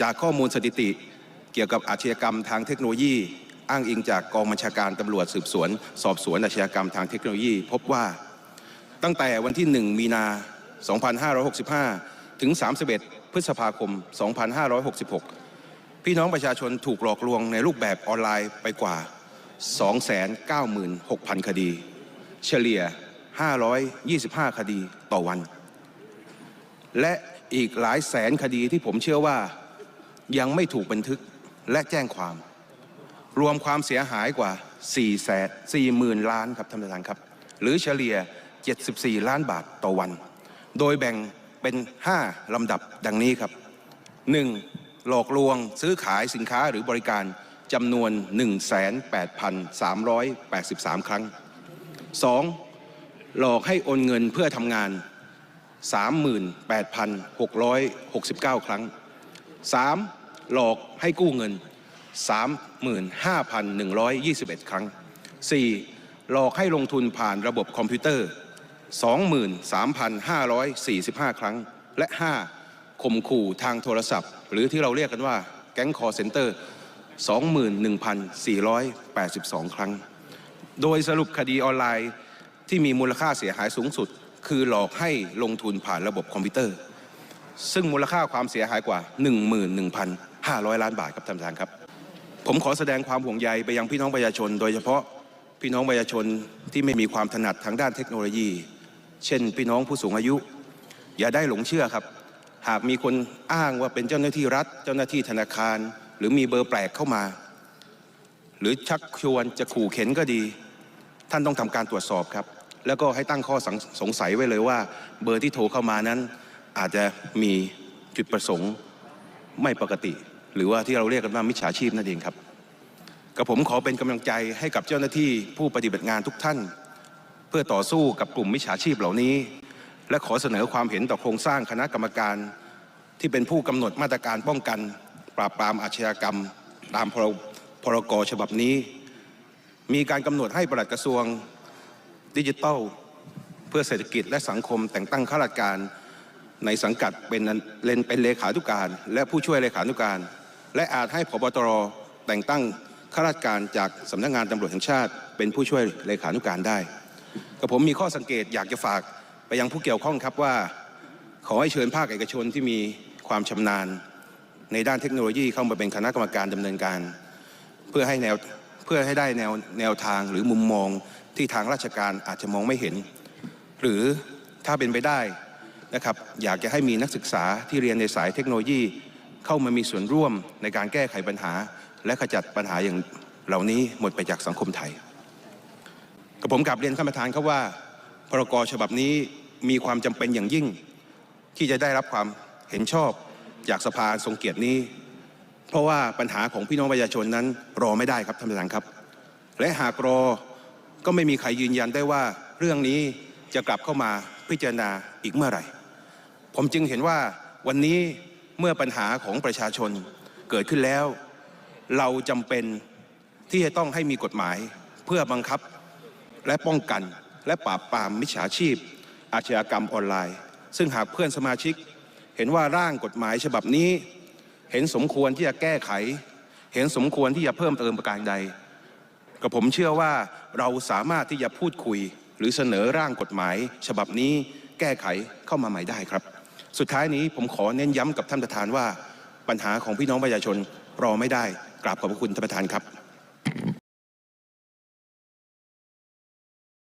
จากข้อมูลสถิติเกี่ยวกับอาชญากรรมทางเทคโนโลยี อ้างอิงจากกองบัญชาการตำรวจสืบสวน สอบสวนอาชญากรรมทางเทคโนโลยี พบว่าตั้งแต่วันที่ 1 มีนา 2565 ถึง 31 พฤษภาคม 2566 พี่น้องประชาชนถูกหลอกลวงในรูปแบบออนไลน์ไปกว่า 296,000 คดี เฉลี่ย 525 คดีต่อวัน และอีกหลายแสนคดีที่ผมเชื่อว่า ยังไม่ถูกบันทึกและแจ้งความ รวมความเสียหายกว่า4แสน4หมื่นล้านครับท่านประธานครับ หรือเฉลี่ย 74 ล้านบาทต่อวัน โดยแบ่งเป็น 5 ลำดับดังนี้ครับ 1. หลอกลวงซื้อขายสินค้าหรือบริการจำนวน18,383 ครั้ง 2. หลอกให้โอนเงินเพื่อทำงาน 38,669 ครั้ง 3. หลอกให้กู้เงิน 35,121 ครั้ง 4. หลอกให้ลงทุนผ่านระบบคอมพิวเตอร์ 23,545 ครั้ง และ 5. ข่มขู่ทางโทรศัพท์ หรือที่เราเรียกกันว่าแก๊งคอร์เซ็นเตอร์ 21,482 ครั้ง โดยสรุปคดีออนไลน์ที่มีมูลค่าเสียหายสูงสุด คือหลอกให้ลงทุนผ่านระบบคอมพิวเตอร์ ซึ่งมูลค่าความเสียหายกว่า 500 ล้านบาทครับท่านประธานครับ ผมขอแสดงความห่วงใยไปยังพี่น้องประชาชน โดยเฉพาะพี่น้องประชาชนที่ไม่มีความถนัดทางด้านเทคโนโลยี เช่น พี่น้องผู้สูงอายุ อย่าได้หลงเชื่อครับ หากมีคนอ้างว่าเป็นเจ้าหน้าที่รัฐ เจ้าหน้าที่ธนาคาร หรือมีเบอร์แปลกเข้ามา หรือชักชวนจะขู่เข็นก็ดี ท่านต้องทำการตรวจสอบครับ แล้วก็ให้ตั้งข้อสสงสัยไว้เลยว่า เบอร์ที่โทรเข้ามานั้น อาจจะมีจุดประสงค์ไม่ปกติ หรือว่าที่เราเรียกกันว่ามิจฉาชีพนั่นเองครับกับผมขอเป็นกำลังใจให้กับเจ้าหน้าที่ผู้ปฏิบัติงานทุกท่าน เพื่อต่อสู้กับกลุ่มมิจฉาชีพเหล่านี้ และขอเสนอความเห็นต่อโครงสร้างคณะกรรมการ ที่เป็นผู้กำหนดมาตรการป้องกัน ปราบปรามอาชญากรรม ตามพรพรกฉบับนี้ มีการกำหนดให้ปลัดกระทรวงดิจิทัล เพื่อเศรษฐกิจและสังคมแต่งตั้งข้าราชการในสังกัดเป็นเลนเป็นเลขานุการ และผู้ช่วยเลขานุการ และอาจให้พบตรแต่งตั้งข้าราชการจากสำนักงานตำรวจแห่งชาติ เป็นผู้ช่วยเลขานุการได้กับผมมีข้อสังเกตอยากจะฝากไปยังผู้เกี่ยวข้องครับว่า ขอให้เชิญภาคเอกชนที่มีความชำนาญ ในด้านเทคโนโลยีเข้ามาเป็นคณะกรรมการดำเนินการ เพื่อให้แนวเพื่อให้ได้แนวแนวทางหรือมุมมองที่ทางราชการอาจจะมองไม่เห็น หรือถ้าเป็นไปได้นะครับอยากจะให้มีนักศึกษาที่เรียนในสายเทคโนโลยี เข้ามามีส่วนร่วมในการแก้ไขปัญหา และขจัดปัญหาอย่างเหล่านี้หมดไปจากสังคมไทยกับผมกลับเรียนท่านประธานครับว่า พรกฉบับนี้มีความจำเป็นอย่างยิ่ง ที่จะได้รับความเห็นชอบจากสภาทรงเกียรตินี้ เพราะว่าปัญหาของพี่น้องประชาชนนั้นรอไม่ได้ครับท่านประธานครับ และหากรอก็ไม่มีใครยืนยันได้ว่าเรื่องนี้จะกลับเข้ามาพิจารณาอีกเมื่อไหร่ ผมจึงเห็นว่าวันนี้ เมื่อปัญหาของประชาชนเกิดขึ้นแล้ว เราจำเป็นที่จะต้องให้มีกฎหมายเพื่อบังคับและป้องกันและปราบปรามมิจฉาชีพ อาชญากรรมออนไลน์ ซึ่งหากเพื่อนสมาชิก เห็นว่าร่างกฎหมายฉบับนี้ เห็นสมควรที่จะแก้ไข เห็นสมควรที่จะเพิ่มเติมประการใดกับผมเชื่อว่าเราสามารถที่จะพูดคุย หรือเสนอร่างกฎหมาย ฉบับนี้แก้ไขเข้ามาใหม่ได้ครับ สุดท้ายนี้ผมขอเน้นย้ำกับท่านประธานว่าปัญหาของพี่น้องประชาชนรอไม่ได้กราบขอบพระคุณท่านประธานครับ